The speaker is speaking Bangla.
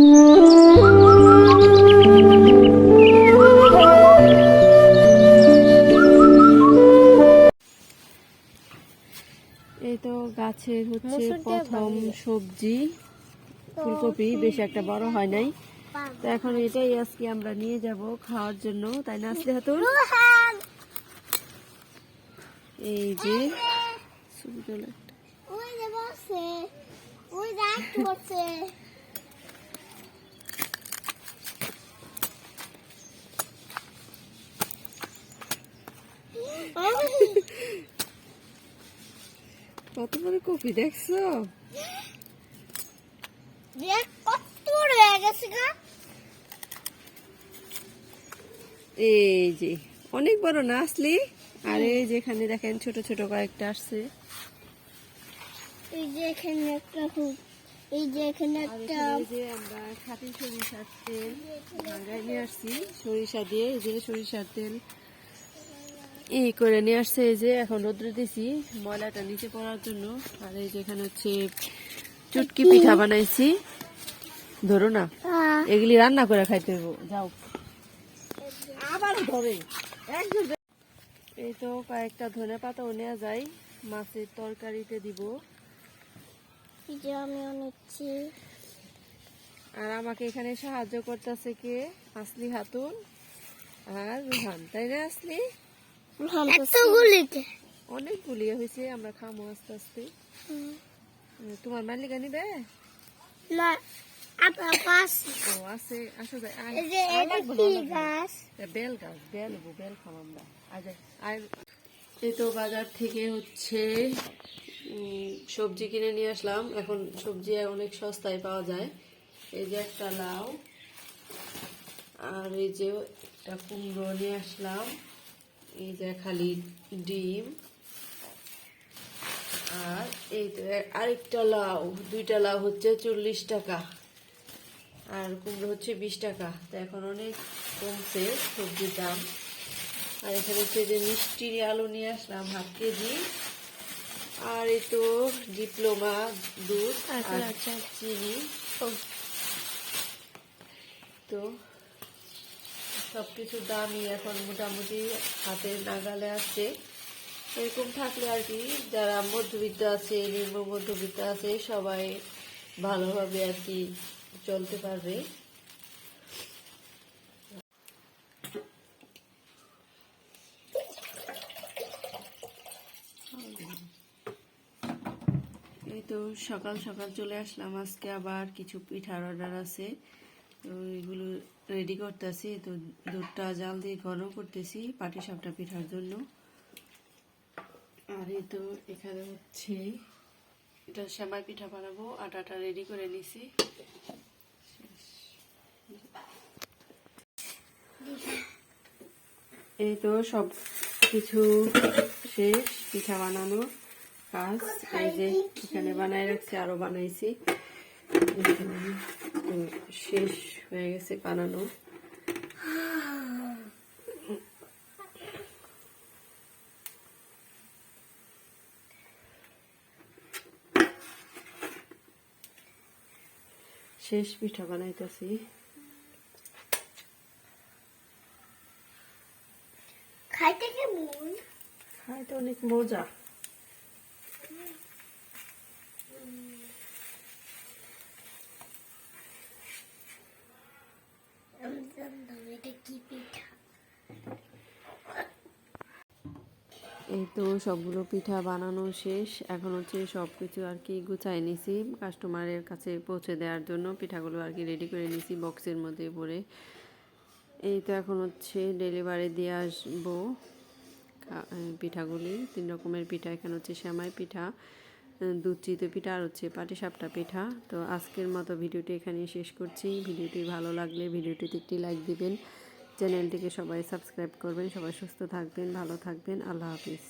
এই তো গাছের হচ্ছে প্রথম সবজি। ফুলকপি বেশ একটা বড় হয় নাই। তো এখন এটাই আজকে আমরা নিয়ে যাব খাওয়ার জন্য তাই না আসলে হাতুর? এই যে ওই যে বসে। ওই রাত করছে কত বড় কপি দেখছ? কত বড় গেছে গা। এই যে অনেক বড় না আসলি? আর এই যে এখানে দেখেন ছোট ছোট কয়েকটা আসছে। এই যে এখানে একটা এই যে এখানে একটা যে আমরা খাঁটি সরিষার তেল নিয়ে আসছি। সরিষা দিয়ে এই যে সরিষার তেল এই করে নিয়ে আসছে এই যে এখন রোদ্রে দিছি ময়লাটা নিচে পড়ার জন্য। আর এই যে এখানে হচ্ছে চুটকি পিঠা বানাইছি। ধরো না এগুলি রান্না করে খাইতে হইব। যাও। আবার ধরে। এই তো কয়েকটা ধনে পাতাও নেওয়া যায় মাছের তরকারিতে দিব। এই যে আমিও নিচ্ছি। আর আমাকে এখানে সাহায্য করতেছে কে? আসলি হাতুন আর রুহান তাই না আসলি? এতগুলিতে অনেক গুলিয়ে হয়েছে আমরা খামো আস্তে আস্তে। তোমার মালিকা নিবে? না আপনার ও আছে। আসো যাই এই যে এটা কি গাছ। বেল গাছ বেল হব বেল খাম আমরা। যাই, এই তো বাজার থেকে হচ্ছে সবজি কিনে নিয়ে আসলাম। এখন সবজি অনেক সস্তায় পাওয়া যায়। এই যে একটা লাউ আর এই যে একটা কুমড়ো নিয়ে আসলাম। এই যে খালি ডিম আর এই তো আরেকটা লাউ দুইটা লাউ হচ্ছে চল্লিশ টাকা আর কুমড়ো হচ্ছে বিশ টাকা। তো এখন অনেক কমছে সবজির দাম। আর এখানে হচ্ছে যে মিষ্টি আলু নিয়ে আসলাম হাফ কেজি। আর এই তো ডিপ্লোমা দুধ আচ্ছা, আর আচ্ছা। চিনি। তো সবকিছুর দামই এখন মোটামুটি হাতের নাগালে আসছে। এরকম থাকলে আর কি, যারা মধ্যবিত্ত আছে, নিম্ন মধ্যবিত্ত আছে, সবাই ভালোভাবে আর কি চলতে পারবে। এই তো সকাল সকাল চলে আসলাম। আজকে আবার কিছু পিঠার অর্ডার আছে। তো এগুলো রেডি করতেছি, তো দুধটা জাল দিয়ে গরম করতেছি পাটি সাপটা পিঠার জন্য। আর এই তো এখানে হচ্ছে এটা সেমাই পিঠা বানাবো, আটাটা রেডি করে নিছি। এই তো সব কিছু শেষ, পিঠা বানানো কাজ। এই যে এখানে বানাই রাখছি, আরও বানাইছি। শেষ হয়ে গেছে বানানো শেষ পিঠা বানাইতেছি। খাইতে কেমন? খাইতে অনেক মজা আমি জানতাম এটা কি পিঠা এই তো সবগুলো পিঠা বানানো শেষ। এখন হচ্ছে সব কিছু আর কি গুছাই নিছি। কাস্টমারের কাছে পৌঁছে দেওয়ার জন্য পিঠাগুলো আর কি রেডি করে নিছি বক্সের মধ্যে ভরে। এই তো এখন হচ্ছে ডেলিভারি দিয়ে আসব। পিঠাগুলি। তিন রকমের পিঠা। এখানে হচ্ছে শ্যামাই পিঠা উম, দুধ চিতো পিঠা আর হচ্ছে পাটিসাপটা পিঠা। তো আজকের মতো ভিডিওটি এখানে শেষ করছি। ভিডিওটি ভালো লাগলে ভিডিওটিতে একটি লাইক দিবেন। চ্যানেলটিকে সবাই সাবস্ক্রাইব করবেন সবাই সুস্থ থাকবেন ভালো থাকবেন। আল্লাহ হাফিজ।